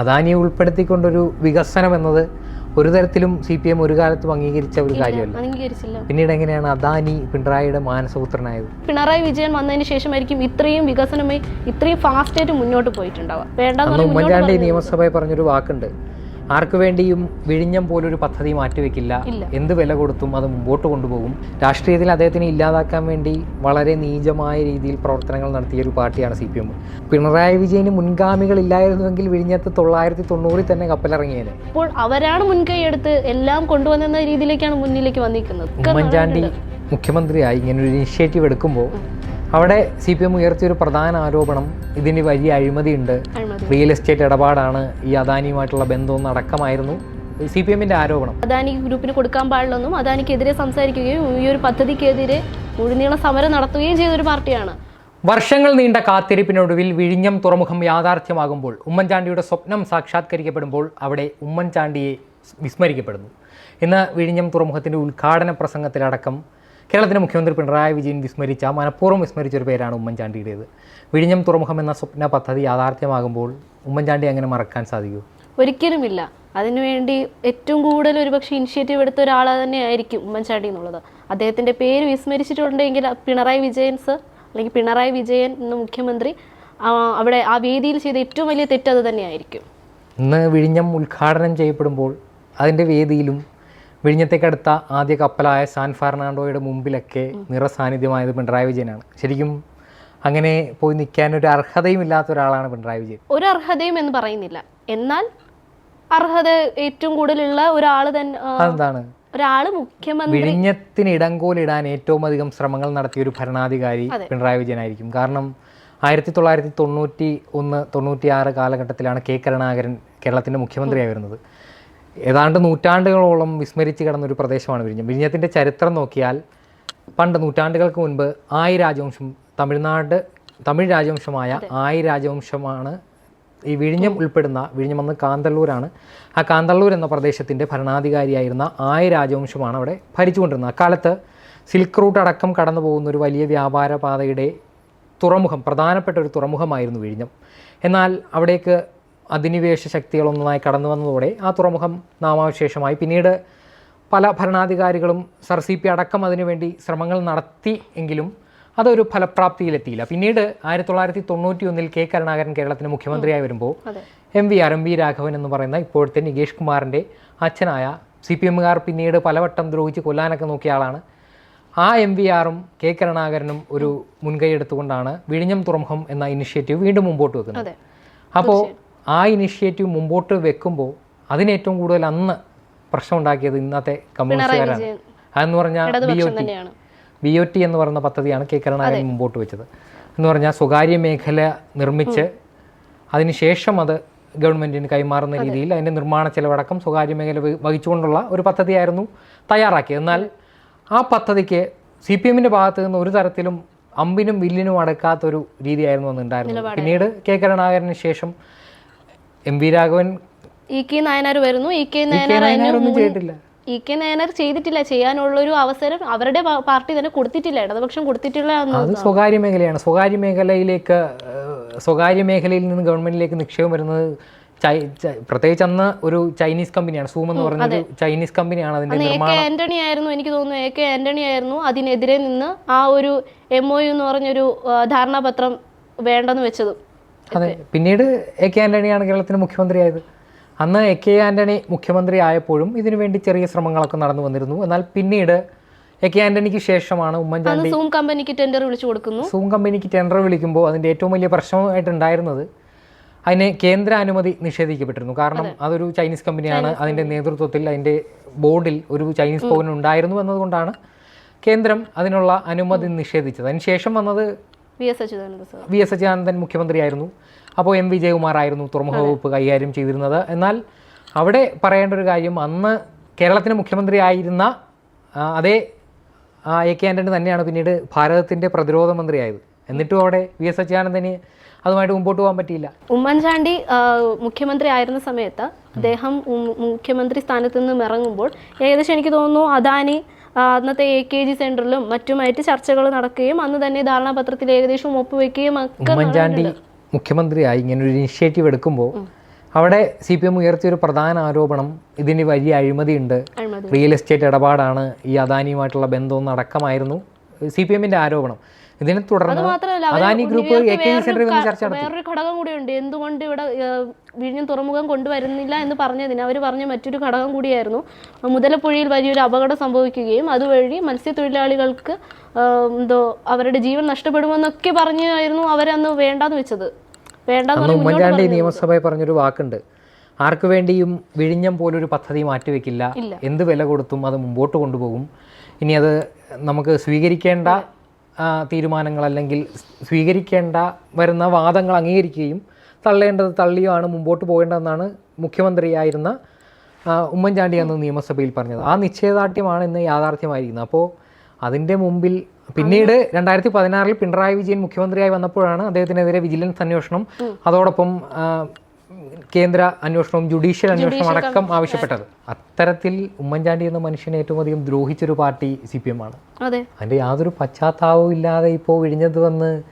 അദാനിയെ ഉൾപ്പെടുത്തിക്കൊണ്ടൊരു വികസനം എന്നത് ഒരു തരത്തിലും സി പി എം ഒരു കാലത്തും അംഗീകരിച്ച ഒരു കാര്യമല്ല. പിന്നീട് എങ്ങനെയാണ് അദാനി പിണറായിയുടെ മാനസപുത്രനായത്? പിണറായി വിജയൻ വന്നതിന് ശേഷമായിരിക്കും ഇത്രയും വികസനമായി ഇത്രയും ഫാസ്റ്റ് ആയിട്ട് മുന്നോട്ട് പോയിട്ടുണ്ടാവുക. ഉമ്മൻചാണ്ടി നിയമസഭയിൽ പറഞ്ഞൊരു വാക്കുണ്ട്. ആർക്കു വേണ്ടിയും വിഴിഞ്ഞം പോലൊരു പദ്ധതി മാറ്റിവെക്കില്ല. എന്ത് വില കൊടുത്തും അത് മുമ്പോട്ട് കൊണ്ടുപോകും. രാഷ്ട്രീയത്തിൽ അദ്ദേഹത്തിന് ഇല്ലാതാക്കാൻ വേണ്ടി വളരെ നീചമായ രീതിയിൽ പ്രവർത്തനങ്ങൾ നടത്തിയ ഒരു പാർട്ടിയാണ് സി പി എം. പിണറായി വിജയന് മുൻഗാമികളില്ലായിരുന്നുവെങ്കിൽ വിഴിഞ്ഞത്ത് തൊള്ളായിരത്തി തൊണ്ണൂറിൽ തന്നെ കപ്പലിറങ്ങിയത് അപ്പോൾ അവരാണ് മുൻകൈ എടുത്ത് എല്ലാം കൊണ്ടുവന്നെന്ന രീതിയിലേക്കാണ് മുന്നിലേക്ക് വന്നിരിക്കുന്നത്. ഉമ്മൻചാണ്ടി മുഖ്യമന്ത്രിയായി ഇങ്ങനെ ഒരു ഇനിഷ്യേറ്റീവ് എടുക്കുമ്പോൾ അവിടെ സി പി എം ഉയർത്തിയ ഒരു പ്രധാന ആരോപണം ഇതിന് വലിയ അഴിമതിയുണ്ട്. അഴിമതി. റിയൽ എസ്റ്റേറ്റ് ഇടപാടാണ് ഈ അദാനിയുമായിട്ടുള്ള ബന്ധം അടക്കമായിരുന്നു. സി പി എമ്മിന്റെ ആരോപണം. അദാനി ഗ്രൂപ്പിന് കൊടുക്കാൻ പാടില്ലെന്നും അദാനിക്കെതിരെ സംസാരിക്കുകയും ഈ ഒരു പദ്ധതിക്കെതിരെ മുഴുനീള സമരം നടത്തുകയും ചെയ്ത ഒരു പാർട്ടിയാണ്. വർഷങ്ങൾ നീണ്ട കാത്തിരിപ്പിനൊടുവിൽ വിഴിഞ്ഞം തുറമുഖം യാഥാർത്ഥ്യമാകുമ്പോൾ ഉമ്മൻചാണ്ടിയുടെ സ്വപ്നം സാക്ഷാത്കരിക്കപ്പെടുമ്പോൾ അവിടെ ഉമ്മൻചാണ്ടിയെ വിസ്മരിക്കപ്പെടുന്നു. ഇന്ന് വിഴിഞ്ഞം തുറമുഖത്തിന്റെ ഉദ്ഘാടന പ്രസംഗത്തിലടക്കം കേരളത്തിലെ മുഖ്യമന്ത്രി പിണറായി വിജയൻ വിസ്മരിച്ച മനഃപൂർവം വിസ്മരിച്ച ഒരു പേരാണ് ഉമ്മൻചാണ്ടിയുടേത്. വിഴിഞ്ഞം തുറമുഖം എന്ന സ്വപ്ന പദ്ധതി യാഥാർത്ഥ്യമാകുമ്പോൾ ഉമ്മൻചാണ്ടി അങ്ങനെ മറക്കാൻ സാധിക്കൂ? ഒരിക്കലുമില്ല. അതിനുവേണ്ടി ഏറ്റവും കൂടുതൽ ഒരുപക്ഷെ ഇനിഷ്യേറ്റീവ് എടുത്ത ഒരാൾ തന്നെയായിരിക്കും ഉമ്മൻചാണ്ടി എന്നുള്ളത്. അദ്ദേഹത്തിന്റെ പേര് വിസ്മരിച്ചിട്ടുണ്ടെങ്കിൽ പിണറായി വിജയൻ സർ അല്ലെങ്കിൽ പിണറായി വിജയൻ എന്ന മുഖ്യമന്ത്രി അവിടെ ആ വേദിയിൽ ചെയ്ത ഏറ്റവും വലിയ തെറ്റ് അത് തന്നെയായിരിക്കും. ഇന്ന് വിഴിഞ്ഞം ഉദ്ഘാടനം ചെയ്യപ്പെടുമ്പോൾ അതിന്റെ വേദിയിലും വിഴിഞ്ഞത്തേക്കടുത്ത ആദ്യ കപ്പലായ സാൻ ഫെർണാണ്ടോയുടെ മുമ്പിലൊക്കെ നിറസാന്നിധ്യമായത് പിണറായി വിജയനാണ്. ശരിക്കും അങ്ങനെ പോയി നിൽക്കാൻ ഒരു അർഹതയും ഇല്ലാത്ത ഒരാളാണ് പിണറായി വിജയൻ. ഒരു അർഹതയും എന്ന് പറയുന്നില്ല. എന്നാൽ അർഹത ഏറ്റവും കൂടുതലുള്ള ഒരാൾ തന്നെ അതാണ് അതെന്താണ്? ഒരാൾ മുഖ്യമന്ത്രി വിഴിഞ്ഞത്തിന് ഇടങ്കോലിടാൻ ഏറ്റവും അധികം ശ്രമങ്ങൾ നടത്തിയ ഒരു ഭരണാധികാരി പിണറായി വിജയനായിരിക്കും കാരണം ആയിരത്തി തൊള്ളായിരത്തി തൊണ്ണൂറ്റി ഒന്ന് തൊണ്ണൂറ്റി ആറ് കാലഘട്ടത്തിലാണ് കെ കരുണാകരൻ കേരളത്തിന്റെ മുഖ്യമന്ത്രിയായി വരുന്നത്. ഏതാണ്ട് നൂറ്റാണ്ടുകളോളം വിസ്മരിച്ച് കിടന്നൊരു പ്രദേശമാണ് വിഴിഞ്ഞം. വിഴിഞ്ഞത്തിന്റെ ചരിത്രം നോക്കിയാൽ പണ്ട് നൂറ്റാണ്ടുകൾക്ക് മുൻപ് ആയി രാജവംശം തമിഴ്നാട് തമിഴ് രാജവംശമായ ആയി രാജവംശമാണ് ഈ വിഴിഞ്ഞം ഉൾപ്പെടുന്ന വിഴിഞ്ഞം അന്ന് കാന്തല്ലൂരാണ് ആ കാന്തല്ലൂർ എന്ന പ്രദേശത്തിന്റെ ഭരണാധികാരിയായിരുന്ന ആയ രാജവംശമാണ് അവിടെ ഭരിച്ചുകൊണ്ടിരുന്നത്. അക്കാലത്ത് സിൽക്ക് റൂട്ട് അടക്കം കടന്നു പോകുന്ന ഒരു വലിയ വ്യാപാര പാതയുടെ തുറമുഖം പ്രധാനപ്പെട്ട ഒരു തുറമുഖമായിരുന്നു വിഴിഞ്ഞം. എന്നാൽ അവിടേക്ക് അധിനിവേശ ശക്തികളൊന്നായി കടന്നു വന്നതോടെ ആ തുറമുഖം നാമാവശേഷമായി. പിന്നീട് പല ഭരണാധികാരികളും സർ സി പി അടക്കം അതിനുവേണ്ടി ശ്രമങ്ങൾ നടത്തി എങ്കിലും അതൊരു ഫലപ്രാപ്തിയിലെത്തിയില്ല. പിന്നീട് ആയിരത്തി തൊള്ളായിരത്തി തൊണ്ണൂറ്റി ഒന്നിൽ കെ കരുണാകരൻ കേരളത്തിന് മുഖ്യമന്ത്രിയായി വരുമ്പോൾ M V R M V Raghavan എന്ന് പറയുന്ന ഇപ്പോഴത്തെ നികേഷ് കുമാറിന്റെ അച്ഛനായ സി പി എമ്മുകാർ പിന്നീട് പലവട്ടം ദ്രോഹിച്ച് കൊല്ലാനൊക്കെ നോക്കിയ ആളാണ്. ആ എം വി ആറും കെ കരുണാകരനും ഒരു മുൻകൈ എടുത്തുകൊണ്ടാണ് വിഴിഞ്ഞം തുറമുഖം എന്ന ഇനിഷ്യേറ്റീവ് വീണ്ടും മുമ്പോട്ട് വെക്കുന്നത്. അപ്പോൾ ആ ഇനിഷ്യേറ്റീവ് മുമ്പോട്ട് വെക്കുമ്പോൾ അതിന് ഏറ്റവും കൂടുതൽ അന്ന് പ്രശ്നം ഉണ്ടാക്കിയത് ഇന്നത്തെ കമ്മ്യൂണിസ്റ്റുകാരാണ് അതെന്ന് പറഞ്ഞാൽ B O T B O T എന്ന് പറയുന്ന പദ്ധതിയാണ് കെ കരുണാകരൻ മുമ്പോട്ട് വെച്ചത്. എന്ന് പറഞ്ഞാൽ സ്വകാര്യ മേഖല നിർമ്മിച്ച് അതിനുശേഷം അത് ഗവൺമെന്റിന് കൈമാറുന്ന രീതിയിൽ അതിന്റെ നിർമ്മാണ ചെലവടക്കം സ്വകാര്യ മേഖല വഹിച്ചുകൊണ്ടുള്ള ഒരു പദ്ധതിയായിരുന്നു തയ്യാറാക്കിയത്. എന്നാൽ ആ പദ്ധതിക്ക് സി പി എമ്മിന്റെ ഭാഗത്ത് നിന്ന് ഒരു തരത്തിലും അമ്പിനും വില്ലിനും അടക്കാത്തൊരു രീതിയായിരുന്നു അന്ന് ഉണ്ടായിരുന്നത്. പിന്നീട് കെ കരുണാകരന് ശേഷം M V Raghavan E K Nayanar വരുന്നു. E K Nayanar E K Nayanar ചെയ്തിട്ടില്ല. ചെയ്യാനുള്ളൊരു അവസരം അവരുടെ പാർട്ടി തന്നെ കൊടുത്തിട്ടില്ല. ഇടതുപക്ഷം കൊടുത്തിട്ടില്ല അത് സ്വകാര്യ മേഖലയാണ്. സ്വകാര്യ മേഖലയിലേക്ക് സ്വകാര്യ മേഖലയിൽ നിന്ന് ഗവൺമെന്റിലേക്ക് നിക്ഷേപം വരുന്നത് പ്രത്യേകിച്ച് അന്ന് ഒരു ചൈനീസ് കമ്പനിയാണ്. സൂം എന്ന് പറഞ്ഞ ഒരു ചൈനീസ് കമ്പനിയാണ് അതിന്റെ ആന്റണി ആയിരുന്നു എനിക്ക് തോന്നുന്നു. എ കെ ആന്റണി ആയിരുന്നു അതിനെതിരെ നിന്ന് ആ ഒരു എം ഒ യു എന്ന് പറഞ്ഞൊരു ധാരണാപത്രം വേണ്ടെന്ന് വെച്ചത്. അതെ. പിന്നീട് എ കെ ആന്റണിയാണ് കേരളത്തിന് മുഖ്യമന്ത്രിയായത്. അന്ന് എ കെ ആന്റണി മുഖ്യമന്ത്രി ആയപ്പോഴും ഇതിനുവേണ്ടി ചെറിയ ശ്രമങ്ങളൊക്കെ നടന്നു വന്നിരുന്നു. എന്നാൽ പിന്നീട് എ കെ ആന്റണിക്ക് ശേഷമാണ് ഉമ്മൻചാണ്ടി സൂം കമ്പനിക്ക് ടെൻഡർ വിളിച്ചു കൊടുക്കുന്നു. സൂം കമ്പനിക്ക് ടെൻഡർ വിളിക്കുമ്പോൾ അതിന്റെ ഏറ്റവും വലിയ പ്രശ്നമായിട്ടുണ്ടായിരുന്നത് അതിന് കേന്ദ്ര അനുമതി നിഷേധിക്കപ്പെട്ടിരുന്നു. കാരണം അതൊരു ചൈനീസ് കമ്പനിയാണ്. അതിന്റെ നേതൃത്വത്തിൽ അതിന്റെ ബോർഡിൽ ഒരു ചൈനീസ് പൗരൻ ഉണ്ടായിരുന്നു എന്നതുകൊണ്ടാണ് കേന്ദ്രം അതിനുള്ള അനുമതി നിഷേധിച്ചത്. അതിനുശേഷം വന്നത് വി എസ് അച്യുതാനന്ദൻ മുഖ്യമന്ത്രിയായിരുന്നു. അപ്പോൾ എം വിജയകുമാർ ആയിരുന്നു തുറമുഖ വകുപ്പ് കൈകാര്യം ചെയ്തിരുന്നത്. എന്നാൽ അവിടെ പറയേണ്ട ഒരു കാര്യം അന്ന് കേരളത്തിന് മുഖ്യമന്ത്രി ആയിരുന്ന അതേ എ കെ ആന്റണി തന്നെയാണ് പിന്നീട് ഭാരതത്തിന്റെ പ്രതിരോധ മന്ത്രിയായത് എന്നിട്ടും അവിടെ വി എസ് അച്യുതാനന്ദന് അതുമായിട്ട് മുമ്പോട്ട് പോകാൻ പറ്റിയില്ല. ഉമ്മൻചാണ്ടി മുഖ്യമന്ത്രി ആയിരുന്ന സമയത്ത് അദ്ദേഹം മുഖ്യമന്ത്രി സ്ഥാനത്ത് നിന്നും ഇറങ്ങുമ്പോൾ ഏകദേശം എനിക്ക് തോന്നുന്നു അദാനി അന്നത്തെ എ കെ ജി സെന്ററിലും മറ്റുമായിട്ട് ചർച്ചകൾ നടക്കുകയും അന്ന് തന്നെ ധാരണാപത്രത്തിൽ ഏകദേശം ഒപ്പുവെക്കുകയും ഒക്കെ ഉമ്മൻചാണ്ടി മുഖ്യമന്ത്രിയായി ഇങ്ങനെ ഒരു ഇനിഷ്യേറ്റീവ് എടുക്കുമ്പോൾ അവിടെ സി പി എം ഉയർത്തിയ ഒരു പ്രധാന ആരോപണം ഇതിന് വലിയ അഴിമതിയുണ്ട്. ഉണ്ട് റിയൽ എസ്റ്റേറ്റ് ഇടപാടാണ് ഈ അദാനിയുമായിട്ടുള്ള ബന്ധം അടക്കമായിരുന്നു സി പി എമ്മിന്റെ ആരോപണം. ഇതിനെ തുടർന്ന് Adani group A K G സെന്ററിൽ വന്ന് ചർച്ച നടത്തി. വേറൊരു ഘടകം കൂടിയുണ്ട്. എന്തുകൊണ്ട് ഇവിടെ വിഴിഞ്ഞം തുറമുഖം കൊണ്ടുവരുന്നില്ല എന്ന് പറഞ്ഞതിന് അവർ പറഞ്ഞ മറ്റൊരു ഘടകം കൂടിയായിരുന്നു. മുതലപ്പുഴയിൽ വലിയൊരു അപകടം സംഭവിക്കുകയും അതുവഴി മത്സ്യത്തൊഴിലാളികൾക്ക് എന്തോ അവരുടെ ജീവൻ നഷ്ടപ്പെടുമെന്നൊക്കെ പറഞ്ഞായിരുന്നു അവരന്ന് വേണ്ടാന്ന് വെച്ചത്. വേണ്ടാന്ന് ഉമ്മൻചാണ്ടി. നിയമസഭയിൽ പറഞ്ഞൊരു വാക്കുണ്ട്. ആർക്കു വേണ്ടിയും വിഴിഞ്ഞം പോലൊരു പദ്ധതി മാറ്റിവെക്കില്ല. എന്ത് വില കൊടുത്തും അത് മുമ്പോട്ട് കൊണ്ടുപോകും. ഇനി അത് നമുക്ക് സ്വീകരിക്കേണ്ട തീരുമാനങ്ങൾ അല്ലെങ്കിൽ സ്വീകരിക്കേണ്ട വരുന്ന വാദങ്ങൾ അംഗീകരിക്കുകയും തള്ളേണ്ടത് തള്ളിയുമാണ് മുമ്പോട്ട് പോകേണ്ടതെന്നാണ് മുഖ്യമന്ത്രിയായിരുന്ന ഉമ്മൻചാണ്ടി അന്ന് നിയമസഭയിൽ പറഞ്ഞത്. ആ നിശ്ചയദാർഢ്യമാണ് ഇന്ന് യാഥാർത്ഥ്യമായിരിക്കുന്നത്. അപ്പോൾ അതിന്റെ മുമ്പിൽ പിന്നീട് രണ്ടായിരത്തി പതിനാറിൽ പിണറായി വിജയൻ മുഖ്യമന്ത്രിയായി വന്നപ്പോഴാണ് അദ്ദേഹത്തിനെതിരെ വിജിലൻസ് അന്വേഷണം. അതോടൊപ്പം കേന്ദ്ര അന്വേഷണവും ജുഡീഷ്യൽ അന്വേഷണം അടക്കം ആവശ്യപ്പെട്ടത്. അത്തരത്തിൽ ഉമ്മൻചാണ്ടി എന്ന മനുഷ്യനെ ഏറ്റവും അധികം ദ്രോഹിച്ചൊരു പാർട്ടി സി പി എം ആണ്. അതെ. അതിന്റെ യാതൊരു പശ്ചാത്താപവും ഇല്ലാതെ ഇപ്പോൾ വിഴിഞ്ഞത് വന്ന്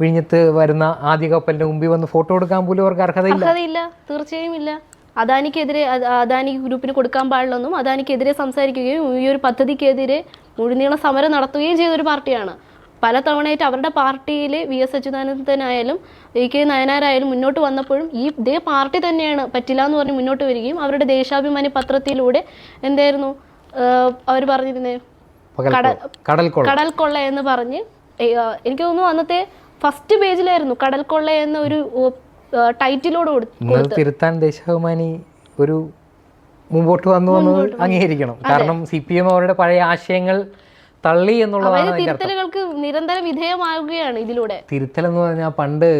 വിഴിഞ്ഞത്ത് വരുന്ന ആദ്യ കപ്പലിന്റെ മുമ്പിൽ വന്ന് ഫോട്ടോ എടുക്കാൻ പോലും അവർക്ക് അർഹതയില്ല. തീർച്ചയായും ഇല്ല. അദാനിക്കെതിരെ അദ- അദാനി ഗ്രൂപ്പിന് കൊടുക്കാൻ പാടില്ലെന്നും അദാനിക്കെതിരെ സംസാരിക്കുകയും ഈ ഒരു പദ്ധതിക്കെതിരെ മുഴുനീള സമരം നടത്തുകയും ചെയ്ത ഒരു പാർട്ടിയാണ്. പല തവണയായിട്ട് അവരുടെ പാർട്ടിയിൽ വി എസ് അച്യുതാനന്ദനായാലും എ കെ നയനാരായാലും മുന്നോട്ട് വന്നപ്പോഴും ഈ ഇതേ പാർട്ടി തന്നെയാണ് പറ്റില്ല എന്ന് പറഞ്ഞ് മുന്നോട്ട് വരികയും അവരുടെ ദേശാഭിമാനി പത്രത്തിലൂടെ എന്തായിരുന്നു അവർ പറഞ്ഞിരുന്നേ? കടൽ കടൽ കൊള്ള എന്ന് പറഞ്ഞ് എനിക്ക് തോന്നുന്നു അന്നത്തെ ഫസ്റ്റ് പേജിലായിരുന്നു കടൽ കൊള്ള എന്ന ഒരു ടൈറ്റിലോട് കൊടുത്തു. തിരുത്താൻ ദേശാഭിമാനി ഒരു മുമ്പോട്ട് വന്നു വന്നത് അംഗീകരിക്കണം. കാരണം സി പി എം അവരുടെ പഴയ ആശയങ്ങൾ തള്ളി എന്നുള്ളതാണ് തിരുത്തലുകൾക്ക് നിരന്തരം വിധേയമാകുകയാണ് ഇതിലൂടെ. തിരുത്തൽ എന്ന് പറഞ്ഞാൽ പണ്ട്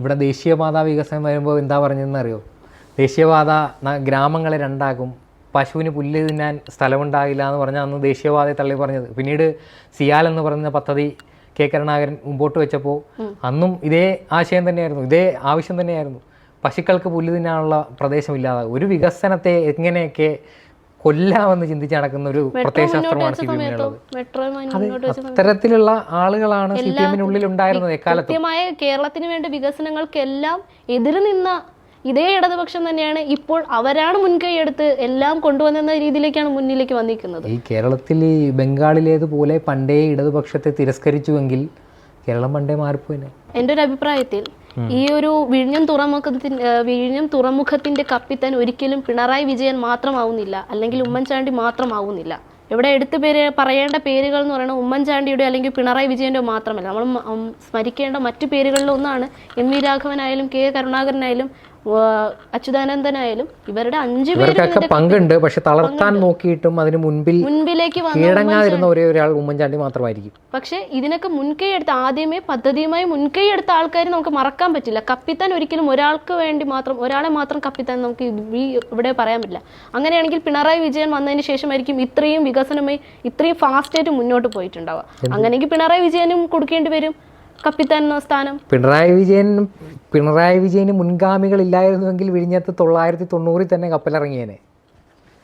ഇവിടെ ദേശീയപാത വികസനം വരുമ്പോൾ എന്താ പറഞ്ഞതെന്ന് അറിയോ ദേശീയപാത ഗ്രാമങ്ങളെ രണ്ടാക്കും. പശുവിന് പുല്ല് തിന്നാൻ സ്ഥലമുണ്ടാകില്ല എന്ന് പറഞ്ഞാൽ അന്ന് ദേശീയപാതയെ തള്ളി പറഞ്ഞത്. പിന്നീട് സിയാൽ എന്ന് പറയുന്ന പദ്ധതി കെ കരുണാകരൻ മുമ്പോട്ട് വെച്ചപ്പോൾ അന്നും ഇതേ ആശയം തന്നെയായിരുന്നു. ഇതേ ആവശ്യം തന്നെയായിരുന്നു. പശുക്കൾക്ക് പുല്ല് തിന്നാനുള്ള പ്രദേശമില്ലാതാകും ഒരു വികസനത്തെ എങ്ങനെയൊക്കെ കൊല്ലാമെന്ന് ചിന്തിച്ച് നടക്കുന്ന ഒരു പ്രത്യയശാസ്ത്രമാണ് സി പി എമ്മിനുള്ളത് അത്തരത്തിലുള്ള ആളുകളാണ് സി പി എമ്മിനുള്ളിൽ ഉണ്ടായിരുന്നത് എക്കാലത്ത്. കേരളത്തിന് വേണ്ടി വികസനങ്ങൾക്കെല്ലാം എതിര് നിന്ന ഇതേ ഇടതുപക്ഷം തന്നെയാണ് ഇപ്പോൾ അവരാണ് മുൻകൈ എടുത്ത് എല്ലാം കൊണ്ടുവന്നെന്ന രീതിയിലേക്കാണ് മുന്നിലേക്ക് വന്നിരിക്കുന്നത്. ഈ കേരളത്തിൽ ഈ ബംഗാളിലേതുപോലെ പണ്ടേ ഇടതുപക്ഷത്തെ തിരസ്കരിച്ചുവെങ്കിൽ കേരളം പണ്ടേ മാറിപ്പോയിനെ. എന്റെ ഒരു അഭിപ്രായത്തിൽ ഈ ഒരു വിഴിഞ്ഞം തുറമുഖത്തിന്റെ വിഴിഞ്ഞം തുറമുഖത്തിന്റെ കപ്പിത്താൻ ഒരിക്കലും പിണറായി വിജയൻ മാത്രമാവുന്നില്ല. അല്ലെങ്കിൽ ഉമ്മൻചാണ്ടി മാത്രമാവുന്നില്ല. ഇവിടെ എടുത്തു പേര് പറയേണ്ട പേരുകൾ എന്ന് പറയുന്നത് ഉമ്മൻചാണ്ടിയുടെ അല്ലെങ്കിൽ പിണറായി വിജയന്റെ മാത്രമല്ല. നമ്മൾ സ്മരിക്കേണ്ട മറ്റു പേരുകളിലൊന്നാണ് എം വി രാഘവനായാലും കെ കരുണാകരനായാലും അച്യുതാനന്ദനായാലും ഇവരുടെ അഞ്ചു ഇവർക്കൊക്കെ പങ്കുണ്ട്. പക്ഷെ തളർത്താൻ നോക്കിയിട്ടും അതിന് മുൻപിൽ മുൻപിലേക്ക് കീഴടങ്ങാതിരുന്ന ഒരേ ഒരാൾ ഉമ്മൻചാണ്ടി മാത്രമായിരിക്കും. പക്ഷേ ഇതിനൊക്കെ മുൻകൈ എടുത്ത ആദ്യമേ പദ്ധതിയുമായി മുൻകൈ എടുത്ത ആൾക്കാർ നമുക്ക് മറക്കാൻ പറ്റില്ല. കപ്പിത്താൻ ഒരിക്കലും ഒരാൾക്ക് വേണ്ടി മാത്രം ഒരാളെ മാത്രം കപ്പിത്താൻ നമുക്ക് ഈ ഇവിടെ പറയാൻ പറ്റില്ല. അങ്ങനെയാണെങ്കിൽ പിണറായി വിജയൻ വന്നതിന് ശേഷമായിരിക്കും ഇത്രയും വികസനമായി ഇത്രയും ഫാസ്റ്റായിട്ട് മുന്നോട്ട് പോയിട്ടുണ്ടാവുക. അങ്ങനെയെങ്കിൽ പിണറായി വിജയനും കൊടുക്കേണ്ടി വരും. കപ്പിത്താൻ എന്ന സ്ഥാനം? പിണറായി വിജയൻ പിണറായി വിജയന് മുൻഗാമികളില്ലായിരുന്നുവെങ്കിൽ വിഴിഞ്ഞത്ത് തൊള്ളായിരത്തി തൊണ്ണൂറിൽ തന്നെ കപ്പലിറങ്ങിയേനെ.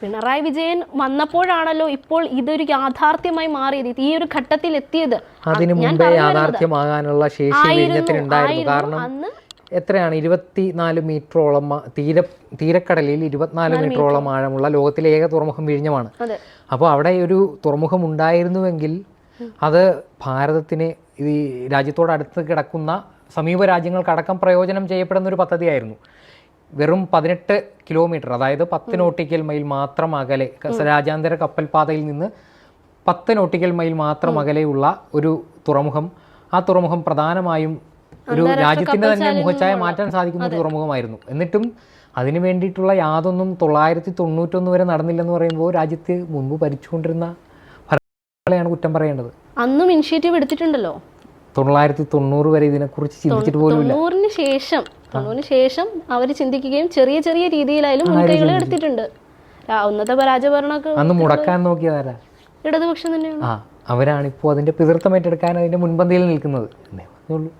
പിണറായി വിജയൻ വന്നപ്പോഴാണല്ലോ ഇപ്പോൾ ഇതൊരു യാഥാർത്ഥ്യമായി മാറിയത് ഈ ഒരു ഘട്ടത്തിൽ എത്തിയത് അതിനു മുമ്പേ യാഥാർത്ഥ്യമാകാനുള്ള ശേഷി വിഴിഞ്ഞത്തിനുണ്ടായിരുന്നു. കാരണം എത്രയാണ്? ഇരുപത്തിനാല് മീറ്ററോളം തീര തീരക്കടലിൽ ഇരുപത്തിനാല് മീറ്ററോളം ആഴമുള്ള ലോകത്തിലെ ഏക തുറമുഖം വിഴിഞ്ഞമാണ്. അപ്പോൾ അവിടെ ഒരു തുറമുഖം ഉണ്ടായിരുന്നുവെങ്കിൽ അത് ഭാരതത്തിന് ഈ രാജ്യത്തോട് അടുത്ത് കിടക്കുന്ന സമീപ രാജ്യങ്ങൾക്കടക്കം പ്രയോജനം ചെയ്യപ്പെടുന്ന ഒരു പദ്ധതിയായിരുന്നു. വെറും പതിനെട്ട് കിലോമീറ്റർ അതായത് പത്ത് നോട്ടിക്കൽ മൈൽ മാത്രം അകലെ രാജ്യാന്തര കപ്പൽപാതയിൽ നിന്ന് പത്ത് നോട്ടിക്കൽ മൈൽ മാത്രം അകലെയുള്ള ഒരു തുറമുഖം ആ തുറമുഖം പ്രധാനമായും ഒരു രാജ്യത്തിന്റെ തന്നെ മുഖച്ഛായ മാറ്റാൻ സാധിക്കുന്ന ഒരു തുറമുഖമായിരുന്നു. എന്നിട്ടും അതിനു വേണ്ടിയിട്ടുള്ള യാതൊന്നും തൊള്ളായിരത്തി തൊണ്ണൂറ്റൊന്ന് വരെ നടന്നില്ലെന്ന് പറയുമ്പോൾ രാജ്യത്ത് മുൻപ് ഭരിച്ചുകൊണ്ടിരുന്ന ഭരണങ്ങളെയാണ് കുറ്റം പറയേണ്ടത്. അന്നും ഇനിഷ്യേറ്റീവ് എടുത്തിട്ടുണ്ടല്ലോ. തൊള്ളായിരത്തി തൊണ്ണൂറ് വരെ ഇതിനെക്കുറിച്ച് ചിന്തിച്ചിട്ട് പോലും തൊണ്ണൂറിന് ശേഷം തൊണ്ണൂറിന് ശേഷം അവർ ചിന്തിക്കുകയും ചെറിയ ചെറിയ രീതിയിലായാലും മുൻകൈകൾ എടുത്തിട്ടുണ്ട്. ഒന്നത്തെ പരാജയഭരണമൊക്കെ അന്ന് മുടക്കാൻ നോക്കിയതാരാ? ഇടതുപക്ഷം തന്നെയാണ്. ആ അവരാണിപ്പോൾ അതിന്റെ പിതൃത്വം ഏറ്റെടുക്കാൻ അതിന്റെ മുൻപന്തിയിൽ നിൽക്കുന്നത്. അപ്പൊ പറഞ്ഞുള്ളൂ.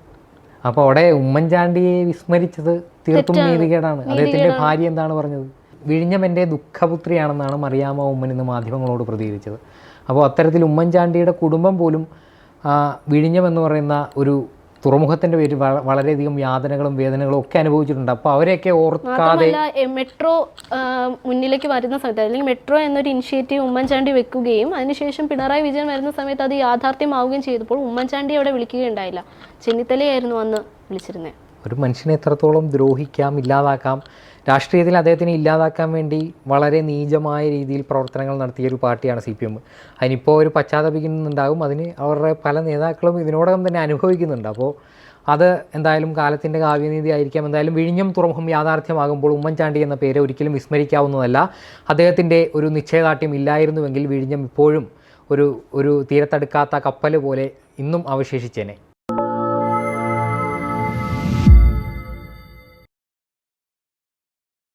അപ്പോൾ അവിടെ ഉമ്മൻചാണ്ടിയെ വിസ്മരിച്ചത് തീർത്തും നീതികേടാണ്. അദ്ദേഹത്തിന്റെ ഭാര്യ എന്താണ് പറഞ്ഞത്? വിഴിഞ്ഞം എന്റെ ദുഃഖപുത്രിയാണെന്നാണ് മറിയാമ്മ ഉമ്മൻ ഇന്ന് മാധ്യമങ്ങളോട് പ്രതികരിച്ചത്. അപ്പോൾ അത്തരത്തിൽ ഉമ്മൻചാണ്ടിയുടെ കുടുംബം പോലും വിഴിഞ്ഞം എന്ന് പറയുന്ന ഒരു തുറമുഖത്തിന്റെ പേരിൽ വളരെയധികം യാതനകളും വേദനകളും ഒക്കെ അനുഭവിച്ചിട്ടുണ്ട്. അപ്പോൾ അവരെയൊക്കെ ഓർക്കാതെ മെട്രോ മുന്നിലേക്ക് വരുന്ന സമയത്ത് അല്ലെങ്കിൽ മെട്രോ എന്നൊരു ഇനിഷ്യേറ്റീവ് ഉമ്മൻചാണ്ടി വെക്കുകയും അതിനുശേഷം പിണറായി വിജയൻ വരുന്ന സമയത്ത് അത് യാഥാർത്ഥ്യമാവുകയും ചെയ്തപ്പോൾ ഉമ്മൻചാണ്ടി അവിടെ വിളിക്കുകയുണ്ടായില്ല. ചെന്നിത്തലയായിരുന്നു അന്ന് വിളിച്ചിരുന്നത് ഒരു മനുഷ്യനെ എത്രത്തോളം ദ്രോഹിക്കാം ഇല്ലാതാക്കാം. രാഷ്ട്രീയത്തിൽ അദ്ദേഹത്തിനെ ഇല്ലാതാക്കാൻ വേണ്ടി വളരെ നീചമായ രീതിയിൽ പ്രവർത്തനങ്ങൾ നടത്തിയ ഒരു പാർട്ടിയാണ് സി പി എം. അതിനിപ്പോൾ ഒരു പശ്ചാത്തപിക്കുന്നുണ്ടാകും. അതിന് അവരുടെ പല നേതാക്കളും ഇതിനോടകം തന്നെ അനുഭവിക്കുന്നുണ്ട്. അപ്പോൾ അത് എന്തായാലും കാലത്തിന്റെ കാവ്യനീതി ആയിരിക്കാം. എന്തായാലും വിഴിഞ്ഞം തുറമുഖം യാഥാർത്ഥ്യമാകുമ്പോൾ ഉമ്മൻചാണ്ടി എന്ന പേര് ഒരിക്കലും വിസ്മരിക്കാവുന്നതല്ല. അദ്ദേഹത്തിന്റെ ഒരു നിശ്ചയദാർഢ്യം ഇല്ലായിരുന്നുവെങ്കിൽ വിഴിഞ്ഞം ഇപ്പോഴും ഒരു ഒരു തീരത്തടുക്കാത്ത കപ്പൽ പോലെ ഇന്നും അവശേഷിച്ചേനെ.